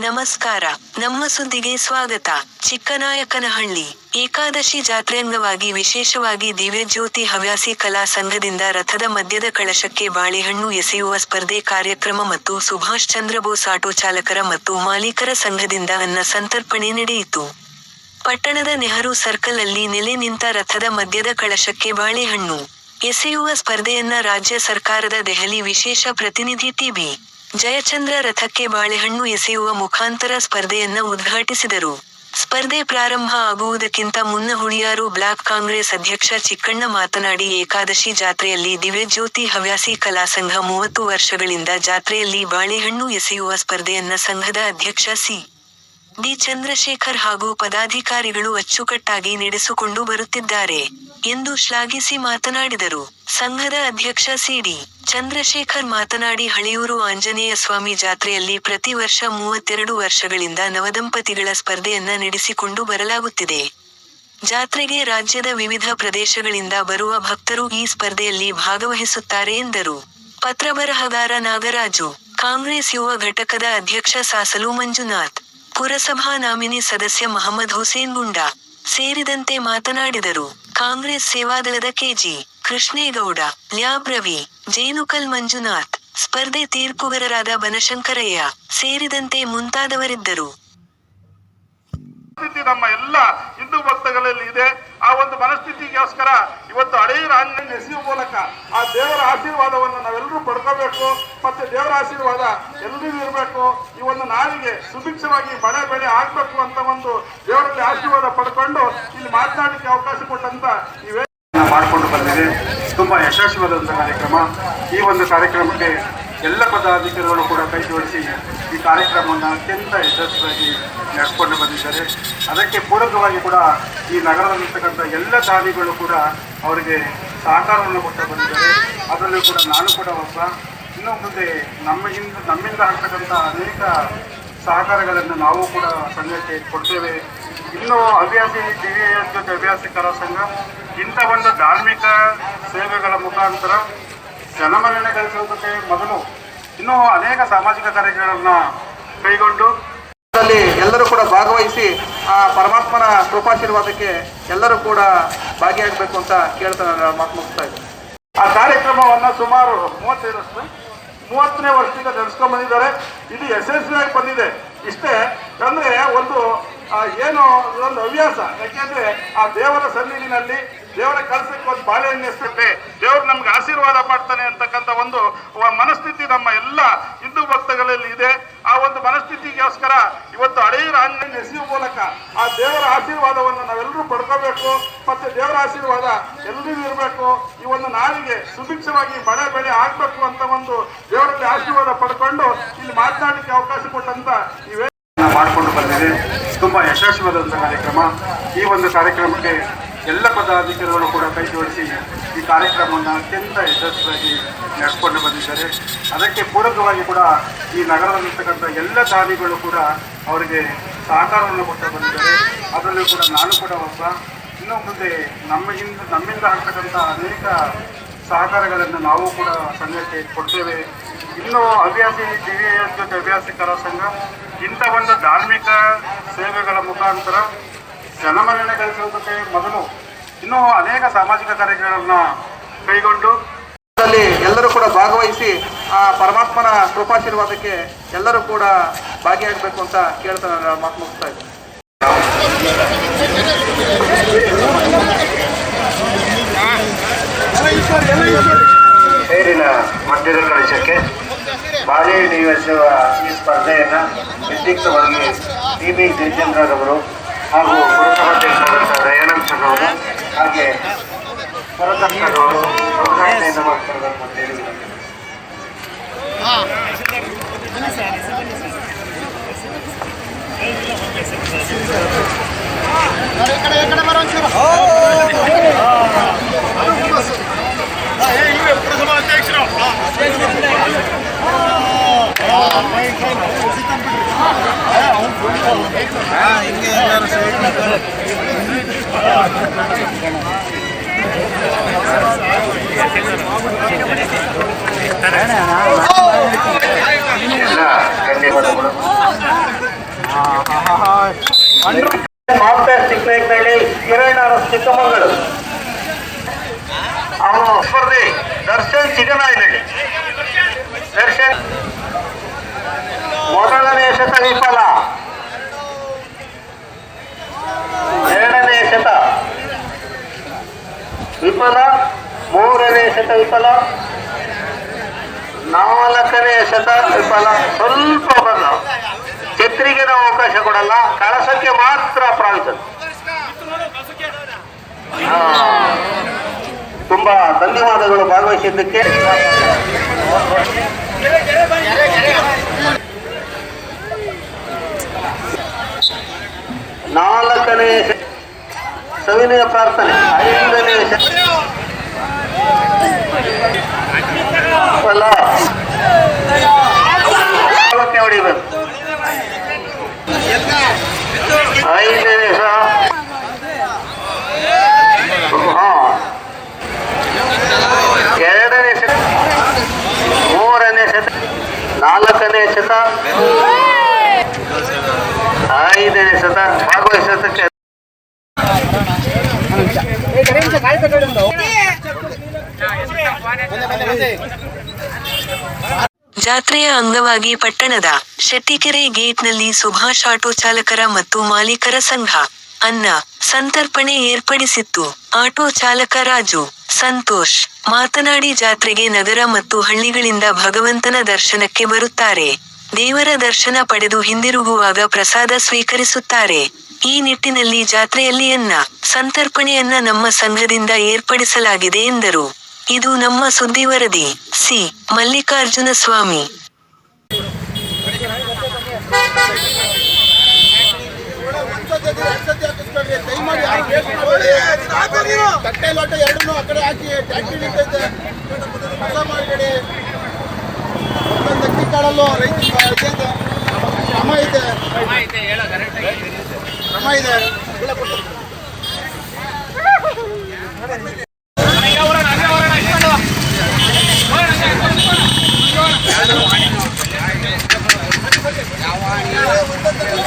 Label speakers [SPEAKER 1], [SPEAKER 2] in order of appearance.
[SPEAKER 1] ನಮಸ್ಕಾರ. ನಮ್ಮ ಸುದ್ದಿಗೆ ಸ್ವಾಗತ. ಚಿಕ್ಕನಾಯಕನಹಳ್ಳಿ. ಏಕಾದಶಿ ಜಾತ್ರೆ ಅಂಗವಾಗಿ ವಿಶೇಷವಾಗಿ ದಿವ್ಯಜ್ಯೋತಿ ಹವ್ಯಾಸಿ ಕಲಾ ಸಂಘದಿಂದ ರಥದ ಮಧ್ಯದ ಕಳಶಕ್ಕೆ ಬಾಳೆಹಣ್ಣು ಎಸೆಯುವ ಸ್ಪರ್ಧೆ ಕಾರ್ಯಕ್ರಮ ಮತ್ತು ಸುಭಾಷ್ ಚಂದ್ರ ಬೋಸ್ ಆಟೋ ಚಾಲಕರ ಮತ್ತು ಮಾಲೀಕರ ಸಂಘದಿಂದ ಅನ್ನ ಸಂತರ್ಪಣೆ ನಡೆಯಿತು. ಪಟ್ಟಣದ ನೆಹರು ಸರ್ಕಲ್ ಅಲ್ಲಿ ನೆಲೆ ನಿಂತ ರಥದ ಮಧ್ಯದ ಕಳಶಕ್ಕೆ ಬಾಳೆಹಣ್ಣು ಎಸೆಯುವ ಸ್ಪರ್ಧೆಯನ್ನ ರಾಜ್ಯ ಸರ್ಕಾರದ ದೆಹಲಿ ವಿಶೇಷ ಪ್ರತಿನಿಧಿ ಟಿಬಿ ಜಯಚಂದ್ರ ರಥಕ್ಕೆ ಬಾಳೆಹಣ್ಣು ಎಸೆಯುವ ಮುಖಾಂತರ ಸ್ಪರ್ಧೆಯನ್ನ ಉದ್ಘಾಟಿಸಿದರು. ಸ್ಪರ್ಧೆ ಪ್ರಾರಂಭ ಆಗುವುದಕ್ಕಿಂತ ಮುನ್ನ ಹುಳಿಯಾರು ಬ್ಲಾಕ್ ಕಾಂಗ್ರೆಸ್ ಅಧ್ಯಕ್ಷ ಚಿಕ್ಕಣ್ಣ ಮಾತನಾಡಿ, ಏಕಾದಶಿ ಜಾತ್ರೆಯಲ್ಲಿ ದಿವ್ಯಜ್ಯೋತಿ ಹವ್ಯಾಸಿ ಕಲಾ ಸಂಘ ಮೂವತ್ತು ವರ್ಷಗಳಿಂದ ಜಾತ್ರೆಯಲ್ಲಿ ಬಾಳೆಹಣ್ಣು ಎಸೆಯುವ ಸ್ಪರ್ಧೆಯನ್ನ ಸಂಘದ ಅಧ್ಯಕ್ಷ ಸಿ. ಡಿ. ಚಂದ್ರಶೇಖರ್ ಹಾಗೂ ಪದಾಧಿಕಾರಿಗಳು ಅಚ್ಚುಕಟ್ಟಾಗಿ ನಡೆಸಿಕೊಂಡು ಬರುತ್ತಿದ್ದಾರೆ. ಎಂದು ಶ್ಲಾಘಿಸಿ ಮಾತನಾಡಿದರು. ಸಂಘದ ಅಧ್ಯಕ್ಷ ಸಿಡಿ ಚಂದ್ರಶೇಖರ್ ಮಾತನಾಡಿ, ಹಳೆಯೂರು ಆಂಜನೇಯ ಸ್ವಾಮಿ ಜಾತ್ರೆಯಲ್ಲಿ ಪ್ರತಿ ವರ್ಷ ಮೂವತ್ತೆರಡು ವರ್ಷಗಳಿಂದ ನವದಂಪತಿಗಳ ಸ್ಪರ್ಧೆಯನ್ನ ನಡೆಸಿಕೊಂಡು ಬರಲಾಗುತ್ತಿದೆ. ಜಾತ್ರೆಗೆ ರಾಜ್ಯದ ವಿವಿಧ ಪ್ರದೇಶಗಳಿಂದ ಬರುವ ಭಕ್ತರು ಈ ಸ್ಪರ್ಧೆಯಲ್ಲಿ ಭಾಗವಹಿಸುತ್ತಾರೆ ಎಂದರು. ಪತ್ರಬರಹಗಾರ ನಾಗರಾಜು, ಕಾಂಗ್ರೆಸ್ ಯುವ ಘಟಕದ ಅಧ್ಯಕ್ಷ ಸಾಸಲು ಮಂಜುನಾಥ್, ಪುರಸಭಾ ನಾಮಿನಿ ಸದಸ್ಯ ಮಹಮ್ಮದ್ ಹುಸೇನ್ ಗುಂಡಾ ಸೇರಿದಂತೆ ಮಾತನಾಡಿದರು. ಕಾಂಗ್ರೆಸ್ ಸೇವಾದಳದ ಕೆಜಿ, ಕೃಷ್ಣೇಗೌಡ ಲ್ಯಾಬ್ರವಿ ಜೇನುಕಲ್ ಮಂಜುನಾಥ್, ಸ್ಪರ್ಧೆ ತೀರ್ಪುಗಾರರಾದ ಬನಶಂಕರಯ್ಯ ಸೇರಿದಂತೆ ಮುಂತಾದವರಿದ್ದರು.
[SPEAKER 2] ನಮ್ಮ ಎಲ್ಲ ಹಿಂದೂ ಭಕ್ತಗಳಲ್ಲಿ ಇದೆ. ಮನಸ್ಥಿತಿಗೋಸ್ಕರ ಇವತ್ತು ಹಳೆಯ ರಾಜ್ಯ ಎಸೆಯುವ ಮೂಲಕ ಆ ದೇವರ ಆಶೀರ್ವಾದವನ್ನು ನಾವೆಲ್ಲರೂ ಪಡ್ಕೋಬೇಕು, ಮತ್ತೆ ದೇವರ ಆಶೀರ್ವಾದ ಎಲ್ಲರಿಗೂ ಇರಬೇಕು. ಈ ಒಂದು ನಾಡಿಗೆ ಸುಭಿಕ್ಷವಾಗಿ ಮಳೆ ಬೆಳೆ ಆಗ್ಬೇಕು ಅಂತ ಒಂದು ದೇವರಲ್ಲಿ ಆಶೀರ್ವಾದ ಪಡ್ಕೊಂಡು ಇಲ್ಲಿ ಮಾತನಾಡಲಿಕ್ಕೆ ಅವಕಾಶ ಕೊಟ್ಟಂತ ಇವೇ
[SPEAKER 3] ಮಾಡಿಕೊಂಡು ಬಂದಿದೆ. ತುಂಬಾ ಯಶಸ್ವಿಯಾದಂತಹ ಕಾರ್ಯಕ್ರಮ. ಈ ಒಂದು ಕಾರ್ಯಕ್ರಮಕ್ಕೆ ಎಲ್ಲ ಪದಾಧಿಕಾರಿಗಳು ಕೂಡ ಕೈ ಜೋಡಿಸಿ ಈ ಕಾರ್ಯಕ್ರಮವನ್ನು ಅತ್ಯಂತ ಯಶಸ್ವಿಯಾಗಿ ನಡೆಸ್ಕೊಂಡು ಬಂದಿದ್ದಾರೆ. ಅದಕ್ಕೆ ಪೂರಕವಾಗಿ ಕೂಡ ಈ ನಗರದಲ್ಲಿರ್ತಕ್ಕಂಥ ಎಲ್ಲ ದಾನಿಗಳು ಕೂಡ ಅವರಿಗೆ ಸಹಕಾರವನ್ನು ಕೊಟ್ಟು ಬಂದಿದ್ದಾರೆ. ಅದರಲ್ಲೂ ಕೂಡ ನಾನು ಕೂಡ ಒಬ್ಬ. ಇನ್ನೂ ಮುಂದೆ ನಮ್ಮಿಂದ ನಮ್ಮಿಂದ ಆಗ್ತಕ್ಕಂಥ ಅನೇಕ ಸಹಕಾರಗಳನ್ನು ನಾವು ಕೂಡ ಸಂಘಕ್ಕೆ ಕೊಡ್ತೇವೆ. ಇನ್ನು ಹವ್ಯಾಸಿ ದಿವ್ಯ ಜೊತೆ ಹವ್ಯಾಸಿ ಕಲಾ ಸಂಘ, ಇಂಥ ಒಂದು ಧಾರ್ಮಿಕ ಸೇವೆಗಳ ಮುಖಾಂತರ ಜನಮನ್ನಣೆ ಜೊತೆ ಮೊದಲು ಇನ್ನೂ ಅನೇಕ ಸಾಮಾಜಿಕ ಕಾರ್ಯಗಳನ್ನು ಕೈಗೊಂಡು
[SPEAKER 4] ಅದರಲ್ಲಿ ಎಲ್ಲರೂ ಕೂಡ ಭಾಗವಹಿಸಿ ಆ ಪರಮಾತ್ಮನ ಕೃಪಾಶೀರ್ವಾದಕ್ಕೆ ಎಲ್ಲರೂ ಕೂಡ ಭಾಗಿಯಾಗಬೇಕು ಅಂತ ಕೇಳ್ತಾ ಮಾತು ಮುಗಿಸ್ತಾ ಇದ್ದೀನಿ.
[SPEAKER 2] ಆ ಕಾರ್ಯಕ್ರಮವನ್ನು ಸುಮಾರು ಮೂವತ್ತೈದು ವರ್ಷ ಮೂವತ್ತನೇ ವರ್ಷದಿಂದ ನಡೆಸ್ಕೊಂಡ್ ಬಂದಿದ್ದಾರೆ. ಇದು ಯಶಸ್ವಿಯಾಗಿ ಬಂದಿದೆ. ಇಷ್ಟೇ, ಅಂದರೆ ಒಂದು ಏನು ಒಂದು ಹವ್ಯಾಸ, ಯಾಕೆಂದ್ರೆ ಆ ದೇವರ ಸನ್ನಿಧಿನಲ್ಲಿ ದೇವರ ಕೆಲಸಕ್ಕೆ ಒಂದು ಬಾಳೆಹಣ್ಣು ಎಸ್ತುತ್ತೆ ದೇವರು ನಮ್ಗೆ ಆಶೀರ್ವಾದ ಮಾಡ್ತಾನೆ ಅಂತಕ್ಕಂಥ ಒಂದು ಮನಸ್ಥಿತಿ ನಮ್ಮ ಎಲ್ಲ ಹಿಂದೂ ಭಕ್ತಗಳಲ್ಲಿ ಇದೆ. ಆ ಒಂದು ಮನಸ್ಥಿತಿಗೋಸ್ಕರ ಇವತ್ತು ಹಳೆಯ ರಾಜ್ಯ ಎಸೆಯುವ ಮೂಲಕ ಆ ದೇವರ ಆಶೀರ್ವಾದವನ್ನು ನಾವೆಲ್ಲರೂ ಪಡ್ಕೋಬೇಕು. ಮತ್ತೆ ದೇವರ ಆಶೀರ್ವಾದ ಎಲ್ಲರಿಗೂ ಇರಬೇಕು. ಈ ಒಂದು ನಾಡಿಗೆ ಸುಭಿಕ್ಷವಾಗಿ ಮಳೆ ಬೆಳೆ ಆಗ್ಬೇಕು ಅಂತ ಒಂದು ದೇವರಲ್ಲಿ ಆಶೀರ್ವಾದ ಪಡ್ಕೊಂಡು ಇಲ್ಲಿ ಮಾತನಾಡಲಿಕ್ಕೆ ಅವಕಾಶ ಕೊಟ್ಟಂತ ನೀವೇ
[SPEAKER 3] ಮಾಡಿಕೊಂಡು ಬಂದಿದೆ. ತುಂಬ ಯಶಸ್ವಿಯಾದಂಥ ಕಾರ್ಯಕ್ರಮ. ಈ ಒಂದು ಕಾರ್ಯಕ್ರಮಕ್ಕೆ ಎಲ್ಲ ಪದಾಧಿಕಾರಿಗಳು ಕೂಡ ಕೈ ಜೋಡಿಸಿ ಈ ಕಾರ್ಯಕ್ರಮವನ್ನು ಅತ್ಯಂತ ಯಶಸ್ವಿಯಾಗಿ ನಡೆಸ್ಕೊಂಡು ಬಂದಿದ್ದಾರೆ. ಅದಕ್ಕೆ ಪೂರಕವಾಗಿ ಕೂಡ ಈ ನಗರದಲ್ಲಿರ್ತಕ್ಕಂಥ ಎಲ್ಲ ದಾನಿಗಳು ಕೂಡ ಅವರಿಗೆ ಸಹಕಾರವನ್ನು ಕೊಟ್ಟು ಬಂದಿದ್ದಾರೆ. ಅದರಲ್ಲೂ ಕೂಡ ನಾನು ಕೂಡ ಒಬ್ಬ. ಇನ್ನು ಮುಂದೆ ನಮ್ಮಿಂದ ನಮ್ಮಿಂದ ಆಗ್ತಕ್ಕಂಥ ಅನೇಕ ಸಹಕಾರಗಳನ್ನು ನಾವು ಕೂಡ ಸಂಘಕ್ಕೆ ಕೊಡ್ತೇವೆ. ಇನ್ನು ಹವ್ಯಾಸಿ ಜೊತೆ ಹವ್ಯಾಸಿ ಕಲಾ ಸಂಘ, ಇಂಥ ಒಂದು ಧಾರ್ಮಿಕ ಸೇವೆಗಳ ಮುಖಾಂತರ ಜನಮನ್ನಣೆ ಗಳಿಸುವುದಕ್ಕೆ ಮೊದಲು ಇನ್ನೂ ಅನೇಕ ಸಾಮಾಜಿಕ ಕಾರ್ಯಗಳನ್ನು ಕೈಗೊಂಡು
[SPEAKER 4] ಎಲ್ಲರೂ ಕೂಡ ಭಾಗವಹಿಸಿ ಆ ಪರಮಾತ್ಮನ ಕೃಪಾಶೀರ್ವಾದಕ್ಕೆ ಎಲ್ಲರೂ ಕೂಡ ಭಾಗಿಯಾಗಬೇಕು ಅಂತ ಕೇಳ್ತಾ ನಾನು ಮಾತು ಮುಗಿಸ್ತಾ ಇದ್ದೀನಿ.
[SPEAKER 5] ನೀರಿನ ಮಧ್ಯದ ಕಳಿಸಕ್ಕೆ ಬಾಳೆ ನಿಯೋಜಿಸುವ ಈ ಸ್ಪರ್ಧೆಯನ್ನು ವ್ಯತಿರಿಕ್ತವಾಗಿ ಟಿ ಬಿ ಜಯಚಂದ್ರರವರು ಹಾಗೂ ಪುರಸಭಾಧ್ಯಕ್ಷರಾದಂಥ ದಯಾನಂದ ಚಂದ್ರ ಅವರು ಹಾಗೆ ಪುರಸಭೆಯವರು ಮಾಸ್ಟರ್ ಚಿಕ್ಕನಾಯಕನಹಳ್ಳಿ ಕಿರಣ್ ಅರಸ್ ಚಿಕ್ಕಮಗಳೂರು. ಅವನು ಸ್ಪರ್ಧೆ, ದರ್ಶನ್ ಚಿಕ್ಕನಾಯಕನಹಳ್ಳಿ ದರ್ಶನ್ ಮೊದಲನೇ ಶತ ವಿಫಲ. ಎರಡನೇ ಶತ ವಿಫಲ, ಮೂರನೇ ಶತ ವಿಫಲ, ನಾಲ್ಕನೇ ಶತ ವಿಫಲ. ಸ್ವಲ್ಪ ಬಂದ. ಛತ್ರಿಗೆ ನಾವು ಅವಕಾಶ ಕೊಡಲ್ಲ, ಕಳಸಕ್ಕೆ ತುಂಬಾ ಧನ್ಯವಾದಗಳು ಭಾಗವಹಿಸಿದ್ದಕ್ಕೆ. ನಾಲ್ಕನೇ ಸವಿನಯ ಪ್ರಾರ್ಥನೆ. ಐದನೇ ಹೊಡಿಬೇಕು ಐದನೇ ಸಹ ಹಾ ಎರಡನೇ ಶತ ಮೂರನೇ ಶತ ನಾಲ್ಕನೇ ಶತ ಶತ ಭಾಗವಹಿಸೋದಕ್ಕೆ
[SPEAKER 1] ಜಾತ್ರೆಯ ಅಂಗವಾಗಿ ಪಟ್ಟಣದ ಶೆಟ್ಟಿಕೆರೆ ಗೇಟ್ನಲ್ಲಿ ಸುಭಾಷ್ ಆಟೋ ಚಾಲಕರ ಮತ್ತು ಮಾಲೀಕರ ಸಂಘ. ಅನ್ನ ಸಂತರ್ಪಣೆ ಏರ್ಪಡಿಸಿತ್ತು. ಆಟೋ ಚಾಲಕ ರಾಜು, ಸಂತೋಷ್ ಮಾತನಾಡಿ ಜಾತ್ರೆಗೆ ನಗರ ಮತ್ತು ಹಳ್ಳಿಗಳಿಂದ ಭಗವಂತನ ದರ್ಶನಕ್ಕೆ ಬರುತ್ತಾರೆ. ದೇವರ ದರ್ಶನ ಪಡೆದು ಹಿಂದಿರುಗುವಾಗ ಪ್ರಸಾದ ಸ್ವೀಕರಿಸುತ್ತಾರೆ. ಈ ನಿಟ್ಟಿನಲ್ಲಿ ಜಾತ್ರೆಯಲ್ಲಿ ಅನ್ನ, ಸಂತರ್ಪಣೆಯನ್ನ ನಮ್ಮ ಸಂಘದಿಂದ ಏರ್ಪಡಿಸಲಾಗಿದೆ ಎಂದರು. ಇದು ನಮ್ಮ ಸುದ್ದಿ ವರದಿ. ಸಿ. ಮಲ್ಲಿಕಾರ್ಜುನ ಸ್ವಾಮಿ.
[SPEAKER 6] ಕಾಳಲ್ಲೂ ರೈತ ಶ್ರಮ ಇದೆ ಕ್ರಮ ಇದೆ ಕೊಡ್ತಾರೆ.